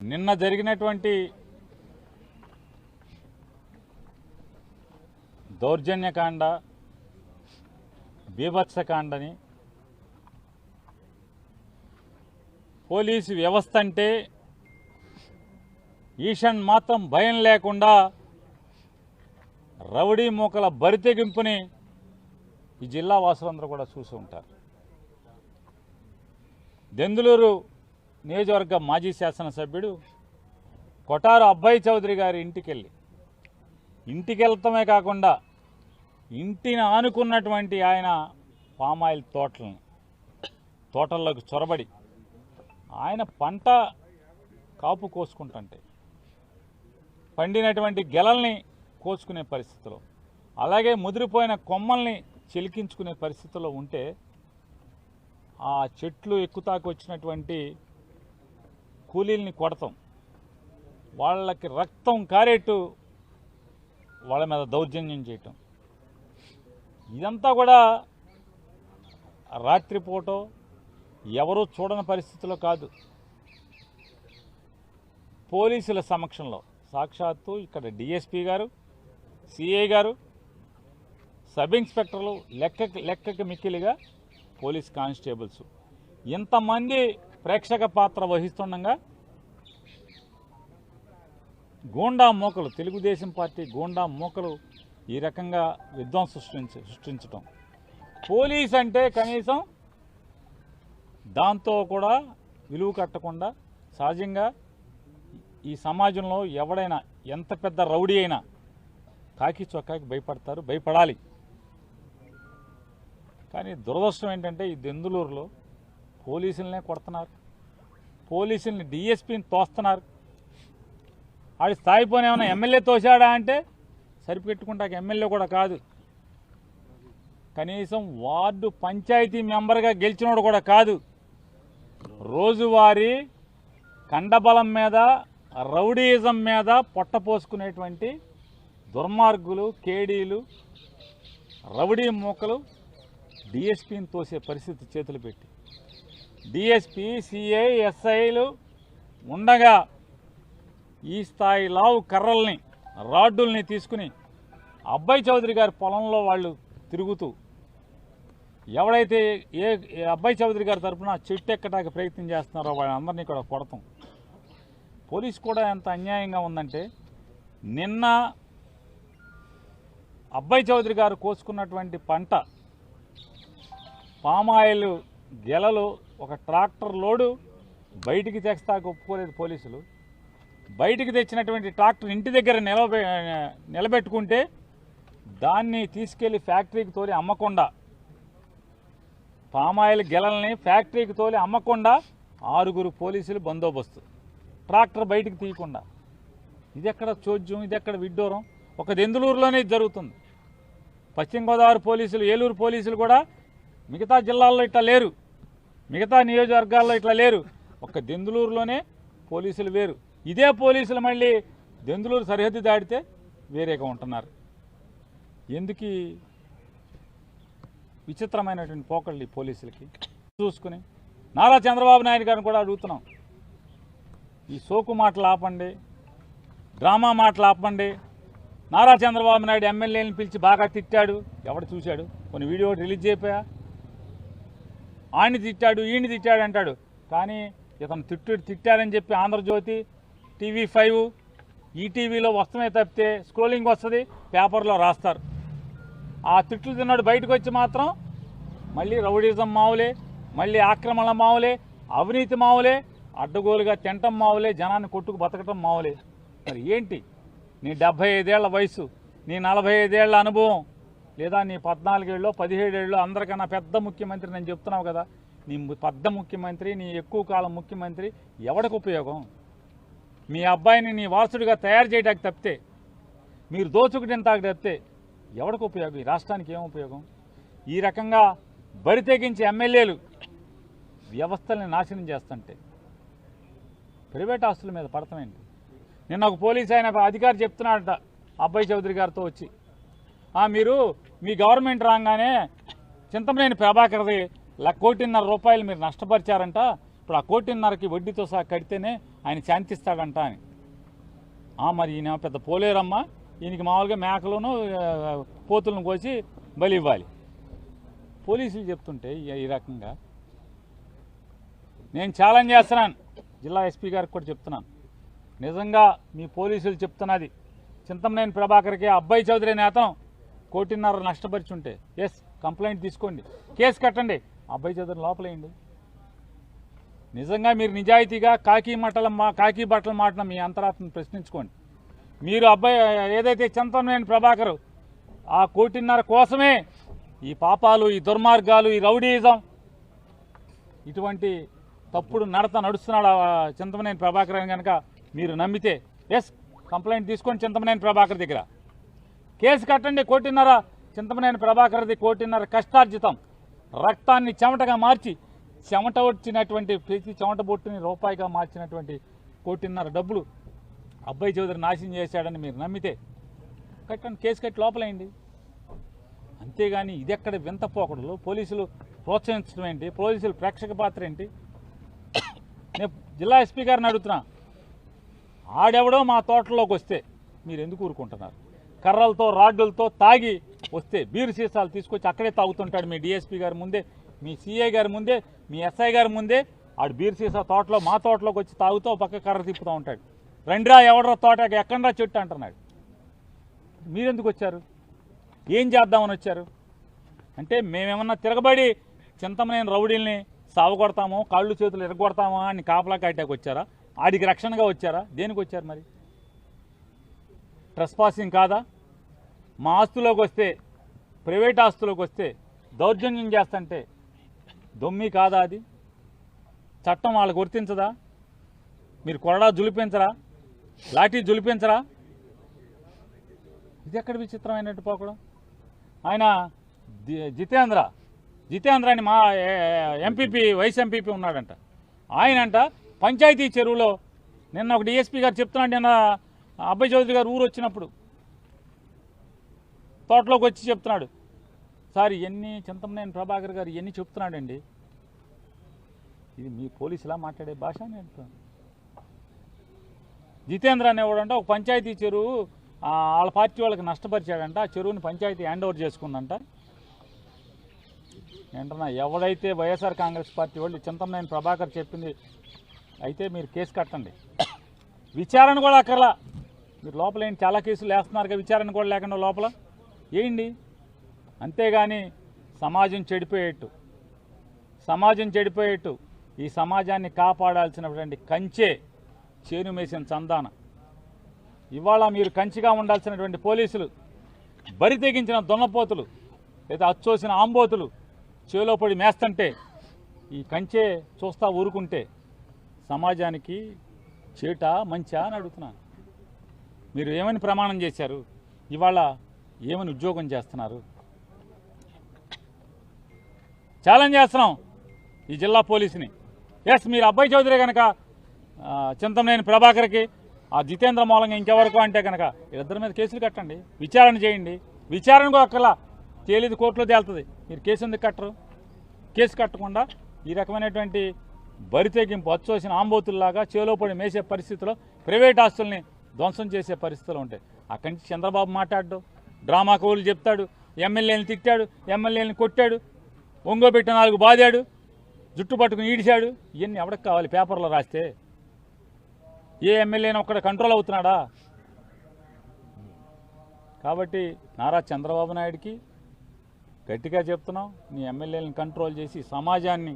నిన్న జరిగినటువంటి దౌర్జన్యకాండ బీభత్సకాండని పోలీసు వ్యవస్థ అంటే ఈషన్ మాత్రం భయం లేకుండా రౌడీ మూకల బరితెగింపుని ఈ జిల్లా వాసులందరూ కూడా చూసి ఉంటారు. దెందులూరు నియోజకవర్గ మాజీ శాసనసభ్యుడు కొటారు అబ్బాయి చౌదరి గారి ఇంటికెళ్ళి. ఇంటికి వెళ్తామే కాకుండా ఇంటిని ఆనుకున్నటువంటి ఆయన పామాయిల్ తోటలని తోటల్లోకి చొరబడి ఆయన పంట కాపు కోసుకుంటుంటే పండినటువంటి గెలల్ని కోసుకునే పరిస్థితిలో అలాగే ముదిరిపోయిన కొమ్మల్ని చిలికించుకునే పరిస్థితిలో ఉంటే ఆ చెట్లు ఎక్కుతాకు వచ్చినటువంటి కూలీల్ని కొడతాం. వాళ్ళకి రక్తం కారేట్టు వాళ్ళ మీద దౌర్జన్యం చేయటం. ఇదంతా కూడా రాత్రిపూట ఎవరూ చూడని పరిస్థితిలో కాదు. పోలీసుల సమక్షంలో సాక్షాత్తు ఇక్కడ డిఎస్పీ గారు సిఐ గారు సబ్ ఇన్స్పెక్టర్లు లెక్కకి లెక్కకి మిక్కిలిగా పోలీస్ కానిస్టేబుల్స్. ఇంతమంది ప్రేక్షక పాత్ర వహిస్తుండగా గూండా మూకలు తెలుగుదేశం పార్టీ గూండా మూకలు ఈ రకంగా విధ్వంసం సృష్టించ సృష్టించటం. పోలీస్ అంటే కనీసం దాంతో కూడా విలువ కట్టకుండా సహజంగా ఈ సమాజంలో ఎవడైనా ఎంత పెద్ద రౌడీ అయినా కాకి చొక్కాకి భయపడతారు భయపడాలి. కానీ దురదృష్టం ఏంటంటే ఈ దెందులూరులో పోలీసులనే కొడుతున్నారు. పోలీసుల్ని డిఎస్పీని తోస్తున్నారు. ఆడి స్థాయిపోయిన ఏమైనా ఎమ్మెల్యే తోశాడా అంటే సరిపెట్టుకుంటాక ఎమ్మెల్యే కూడా కాదు. కనీసం వార్డు పంచాయతీ మెంబర్గా గెలిచినోడు కూడా కాదు. రోజువారీ కండబలం మీద రౌడీయిజం మీద పొట్టపోసుకునేటువంటి దుర్మార్గులు కేడీలు రౌడీ మూకలు డిఎస్పీని తోసే పరిస్థితి చేతులు పెట్టి డిఎస్పీ సిఐ ఎస్ఐలు ఉండగా ఈ స్థాయి లావు కర్రల్ని రాడ్డుల్ని తీసుకుని అబ్బాయి చౌదరి గారి పొలంలో వాళ్ళు తిరుగుతూ ఎవడైతే ఏ ఏ అబ్బాయి చౌదరి గారి తరపున చెట్టు ఎక్కడానికి ప్రయత్నం చేస్తున్నారో వాళ్ళందరినీ కూడా కొడతాం. పోలీస్ కూడా ఎంత అన్యాయంగా ఉందంటే నిన్న అబ్బాయి చౌదరి గారు కోసుకున్నటువంటి పంట పామాయిల్ గెలలు ఒక ట్రాక్టర్ లోడు బయటికి తెస్తాక ఒప్పుకోలేదు పోలీసులు. బయటికి తెచ్చినటువంటి ట్రాక్టర్ ఇంటి దగ్గర నిలబె నిలబెట్టుకుంటే దాన్ని తీసుకెళ్ళి ఫ్యాక్టరీకి తోలి అమ్మకుండా. పామాయిల్ గెలల్ని ఫ్యాక్టరీకి తోలి అమ్మకుండా ఆరుగురు పోలీసులు బందోబస్తు. ట్రాక్టర్ బయటికి తీయకుండా. ఇది ఎక్కడ చోద్యం ఇది ఎక్కడ విడ్డూరం? ఒక దెందులూరులోనే ఇది జరుగుతుంది. పశ్చిమ గోదావరి పోలీసులు ఏలూరు పోలీసులు కూడా మిగతా జిల్లాల్లో ఇట్లా లేరు. మిగతా నియోజకవర్గాల్లో ఇట్లా లేరు. ఒక్క దెందులూరులోనే పోలీసులు వేరు. ఇదే పోలీసులు మళ్ళీ దెందులూరు సరిహద్దు దాటితే వేరేగా ఉంటున్నారు. ఎందుకు విచిత్రమైనటువంటి పోకళ్ళు ఈ పోలీసులకి? చూసుకుని నారా చంద్రబాబు నాయుడు గారిని కూడా అడుగుతున్నాం. ఈ సోకు మాటలు ఆపండి డ్రామా మాటలు ఆపండి. నారా చంద్రబాబు నాయుడు ఎమ్మెల్యేని పిలిచి బాగా తిట్టాడు. ఎవడు చూశాడు? కొన్ని వీడియో రిలీజ్ అయిపోయా ఆయన తిట్టాడు ఈయన తిట్టాడు అంటాడు. కానీ ఇతను తిట్టు తిట్టారని చెప్పి ఆంధ్రజ్యోతి టీవీ ఫైవ్ ఈటీవీలో వస్తమే తప్పితే స్క్రోలింగ్ వస్తుంది పేపర్లో రాస్తారు. ఆ తిట్లు తిన్నాడు బయటకు వచ్చి మాత్రం మళ్ళీ రౌడీజం మావులే మళ్ళీ ఆక్రమణ మావులే అవినీతి మావులే అడ్డగోలుగా తింటం మావులే జనాన్ని కొట్టుకు బతకటం మావులే. మరి ఏంటి? నీ డెబ్భై ఐదేళ్ళ వయసు నీ నలభై ఐదేళ్ళ అనుభవం లేదా నీ పద్నాలుగేళ్ళు పదిహేడేళ్ళు అందరికన్నా పెద్ద ముఖ్యమంత్రి నేను చెప్తున్నావు కదా. నీ పెద్ద ముఖ్యమంత్రి నీ ఎక్కువ కాలం ముఖ్యమంత్రి ఎవడికి ఉపయోగం? మీ అబ్బాయిని నీ వారసుడిగా తయారు చేయడానికి తప్పితే మీరు దోచుకుంటే తింటాకు తప్పితే ఎవడికి ఉపయోగం? ఈ రాష్ట్రానికి ఏం ఉపయోగం? ఈ రకంగా బరి తెగించి ఎమ్మెల్యేలు వ్యవస్థల్ని నాశనం చేస్తుంటే ప్రైవేట్ ఆస్తుల మీద పడతామేంటి? నిన్న ఒక పోలీస్ ఆయన అధికారి చెప్తున్నాడట అబ్బాయి చౌదరి గారితో వచ్చి. మీరు మీ గవర్నమెంట్ రాగానే చింతమనేని ప్రభాకర్ది కోటిన్నర రూపాయలు మీరు నష్టపరిచారంట. ఇప్పుడు ఆ కోటిన్నరకి వడ్డీతో సహా కడితేనే ఆయన శాంతిస్తాడంట అని. మరి ఈయన పెద్ద పోలేరమ్మ. ఈయనకి మామూలుగా మేకలను పోతులను కోసి బలి ఇవ్వాలి. పోలీసులు చెప్తుంటే ఈ- రకంగా నేను ఛాలెంజ్ చేస్తున్నాను. జిల్లా ఎస్పీ గారికి కూడా చెప్తున్నాను. నిజంగా మీ పోలీసులు చెప్తున్నది చింతమనేని ప్రభాకర్కి అబ్బాయి చౌదరి నేతను కోటిన్నర నష్టపరిచుంటే ఎస్ కంప్లైంట్ తీసుకోండి. కేసు కట్టండి. అబ్బాయి చదువు లోపలేయండి నిజంగా మీరు నిజాయితీగా కాకి మట్టల మా కాకి బట్టలు మాటన మీ అంతరాత్మను ప్రశ్నించుకోండి. మీరు అబ్బాయి ఏదైతే చింతనమైన ప్రభాకర్ ఆ కోటిన్నర కోసమే ఈ పాపాలు ఈ దుర్మార్గాలు ఈ రౌడీయిజం ఇటువంటి తప్పుడు నడత నడుస్తున్నాడు చింతమనేని ప్రభాకర్ అని కనుక మీరు నమ్మితే ఎస్ కంప్లైంట్ తీసుకొని చింతమనేని ప్రభాకర్ దగ్గర. కేసు కట్టండి కోటిన్నర. చింతమనేని ప్రభాకర్ది కోటిన్నర కష్టార్జితం. రక్తాన్ని చెమటగా మార్చి చెమట వచ్చినటువంటి ప్రతి చెమట బొట్టుని రూపాయిగా మార్చినటువంటి కోటిన్నర డబ్బులు అబ్బాయి చౌదరి నాశనం చేశాడని మీరు నమ్మితే కట్టండి కేసు కట్టి లోపలేయండి. అంతేగాని ఇది ఎక్కడ వింత పోకడలు? పోలీసులు ప్రోత్సహించడం ఏంటి? పోలీసులు ప్రేక్షక పాత్ర ఏంటి? నేను జిల్లా ఎస్పీ గారిని అడుగుతున్నా. ఆడెవడో మా తోటలోకి వస్తే మీరు ఎందుకు ఊరుకుంటున్నారు? కర్రలతో రాడ్డులతో తాగి వస్తే బీరు సీసాలు తీసుకొచ్చి అక్కడే తాగుతుంటాడు మీ డిఎస్పీ గారి ముందే మీ సిఐ గారి ముందే మీ ఎస్ఐ గారి ముందే. ఆడు బీరు సీసా తోటలో మా తోటలోకి వచ్చి తాగుతూ పక్క కర్ర తిప్పుతూ ఉంటాడు. రెండ్రా ఎవడరా తోట ఎక్కడరా చెట్టు అంటున్నాడు. మీరెందుకు వచ్చారు? ఏం చేద్దామని వచ్చారు? అంటే మేమేమన్నా తిరగబడి చింతమనేని రౌడీల్ని సావగొడతాము కాళ్ళు చేతులు ఎరగొడతామా అని కాపలా కాటాకి వచ్చారా? ఆడికి రక్షణగా వచ్చారా? దేనికి వచ్చారు మరి? ట్రెస్ పాసింగ్ కాదా? మా ఆస్తులోకి వస్తే ప్రైవేట్ ఆస్తులోకి వస్తే దౌర్జన్యం చేస్తుంటే దొమ్మి కాదా అది? చట్టం వాళ్ళకు వర్తించదా మీరు కొరడా జులిపించరా? లాఠీ జులిపించరా? ఇది ఎక్కడ విచిత్రమైనట్టు పోకడం? ఆయన జితేంద్ర జితేంద్ర అని మా ఎంపీపీ వైస్ ఎంపీపీ ఉన్నాడంట. ఆయనంట పంచాయతీ చెరువులో నిన్న ఒక డిఎస్పీ గారు చెప్తున్నాడు నిన్న అబ్బాయి చౌదరి గారు ఊరు వచ్చినప్పుడు తోటలోకి వచ్చి చెప్తున్నాడు. సార్ ఎన్ని చింతమనేని ప్రభాకర్ గారు ఎన్ని చెప్తున్నాడండి. ఇది మీ పోలీసులా మాట్లాడే భాష నేను జితేంద్ర అనేవాడంట ఒక పంచాయతీ చెరువు వాళ్ళ పార్టీ వాళ్ళకి నష్టపరిచాడంట ఆ చెరువుని పంచాయతీ హ్యాండ్ ఓవర్ చేసుకుందంట. ఏంటన్నా ఎవడైతే వైఎస్ఆర్ కాంగ్రెస్ పార్టీ వాళ్ళు చింతమనేని ప్రభాకర్ చెప్పింది అయితే మీరు కేసు కట్టండి. విచారణ కూడా అక్కర్లా. మీరు లోపల ఏంటి చాలా కేసులు వేస్తున్నారుగా విచారణ కూడా లేకుండా లోపల. ఏంటి అంతేగాని సమాజం చెడిపోయేట్టు. సమాజం చెడిపోయేట్టు. ఈ సమాజాన్ని కాపాడాల్సినటువంటి కంచే చేను మేసిన చందాన. ఇవాళ మీరు కంచిగా ఉండాల్సినటువంటి పోలీసులు బరి తెగించిన దొన్నపోతులు లేదా అచ్చోసిన ఆంబోతులు చేలో పడి మేస్తంటే ఈ కంచే చూస్తా ఊరుకుంటే సమాజానికి చేట మంచా అని అడుగుతున్నాను. మీరు ఏమని ప్రమాణం చేశారు? ఇవాళ ఏమని ఉద్యోగం చేస్తున్నారు? ఛాలెంజ్ చేస్తున్నాం ఈ జిల్లా పోలీసుని. ఎస్ మీరు అబ్బాయి చౌదరి కనుక ఆ, చింతమనేని ప్రభాకర్కి ఆ జితేంద్ర మూలంగా ఇంకెవరకు అంటే కనుక ఇద్దరి మీద కేసులు కట్టండి విచారణ చేయండి. విచారణ ఒకలా తేలిది కోర్టులో తేలుతుంది. మీరు కేసు ఎందుకు కట్టరు? కేసు కట్టకుండా ఈ రకమైనటువంటి బరితెగింపు అచ్చోసిన ఆంబోతుల్లాగా చేలోపడి మేసే పరిస్థితిలో ప్రైవేట్ ఆస్తుల్ని ధ్వంసం చేసే పరిస్థితులు ఉంటాయి అక్కడి నుంచి చంద్రబాబు మాట్లాడు డ్రామా కవులు చెప్తాడు ఎమ్మెల్యేని తిట్టాడు ఎమ్మెల్యేని కొట్టాడు ఒంగోబెట్టి నాలుగు బాదాడు జుట్టు పట్టుకుని ఈడిశాడు. ఇవన్నీ ఎవడకు కావాలి పేపర్లో రాస్తే? ఏ ఎమ్మెల్యేని ఒక్కడ కంట్రోల్ అవుతున్నాడా? కాబట్టి నారా చంద్రబాబు నాయుడికి గట్టిగా చెప్తున్నాం నీ ఎమ్మెల్యేలను కంట్రోల్ చేసి సమాజాన్ని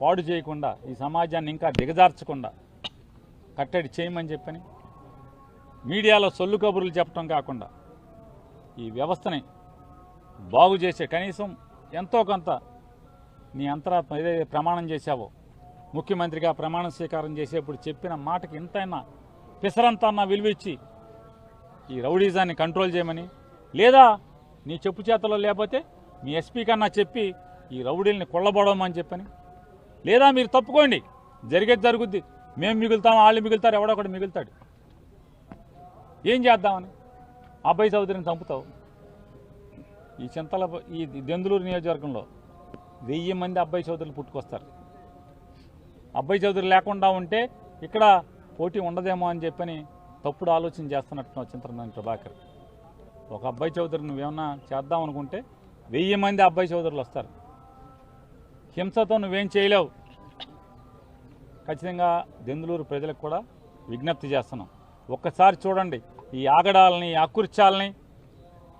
పాడు చేయకుండా ఈ సమాజాన్ని ఇంకా దిగజార్చకుండా కట్టడి చేయమని చెప్పని మీడియాలో సొల్లు కబుర్లు చెప్పడం కాకుండా ఈ వ్యవస్థని బాగు చేసే కనీసం ఎంతో కొంత నీ అంతరాత్మ ఏదైతే ప్రమాణం చేశావో ముఖ్యమంత్రిగా ప్రమాణ స్వీకారం చేసేప్పుడు చెప్పిన మాటకి ఇంతైనా పిసరంతన్నా విలువిచ్చి ఈ రౌడీజాన్ని కంట్రోల్ చేయమని లేదా నీ చెప్పు చేతలో లేకపోతే మీ ఎస్పీ కన్నా చెప్పి ఈ రౌడీల్ని కొల్లబోడమని చెప్పని. లేదా మీరు తప్పుకోండి జరిగేది జరుగుద్ది. మేము మిగులుతాం వాళ్ళు మిగులుతారు ఎవడో ఒకటి మిగులుతాడు. ఏం చేద్దామని? అబ్బాయి చౌదరిని చంపుతావు. ఈ చింతల ఈ దెందులూరు నియోజకవర్గంలో వెయ్యి మంది అబ్బాయి చౌదరులు పుట్టుకొస్తారు. అబ్బాయి చౌదరి లేకుండా ఉంటే ఇక్కడ పోటీ ఉండదేమో అని చెప్పని తప్పుడు ఆలోచన చేస్తున్నట్టు చింతన ప్రభాకర్. ఒక అబ్బాయి చౌదరి నువ్వేమన్నా చేద్దాం అనుకుంటే వెయ్యి మంది అబ్బాయి చౌదరులు వస్తారు. హింసతో నువ్వేం చేయలేవు. ఖచ్చితంగా దెందులూరు ప్రజలకు కూడా విజ్ఞప్తి చేస్తున్నాం. ఒక్కసారి చూడండి. ఈ ఆగడాలని ఈ అకృత్యాలని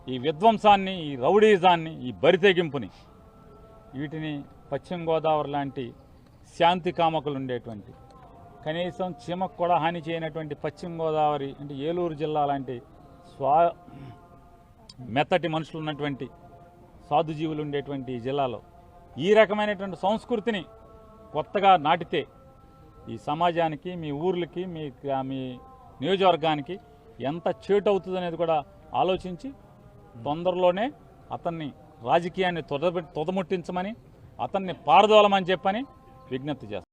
ఈ విధ్వంసాన్ని ఈ రౌడీజాన్ని ఈ బరితెగింపుని వీటిని పశ్చిమ గోదావరి లాంటి శాంతి కామకులు ఉండేటువంటి కనీసం చీమకు కూడా హాని చేయనటువంటి పశ్చిమ గోదావరి అంటే ఏలూరు జిల్లా లాంటి స్వా మెత్తటి మనుషులు ఉన్నటువంటి సాధుజీవులు ఉండేటువంటి ఈ జిల్లాలో ఈ రకమైనటువంటి సంస్కృతిని కొత్తగా నాటితే ఈ సమాజానికి మీ ఊర్లకి మీ మీ నియోజకవర్గానికి ఎంత చేటు అవుతుంది అనేది కూడా ఆలోచించి తొందరలోనే అతన్ని రాజకీయాన్ని తొద తొదముట్టించమని అతన్ని పారదోలమని చెప్పని విజ్ఞప్తి చేస్తాను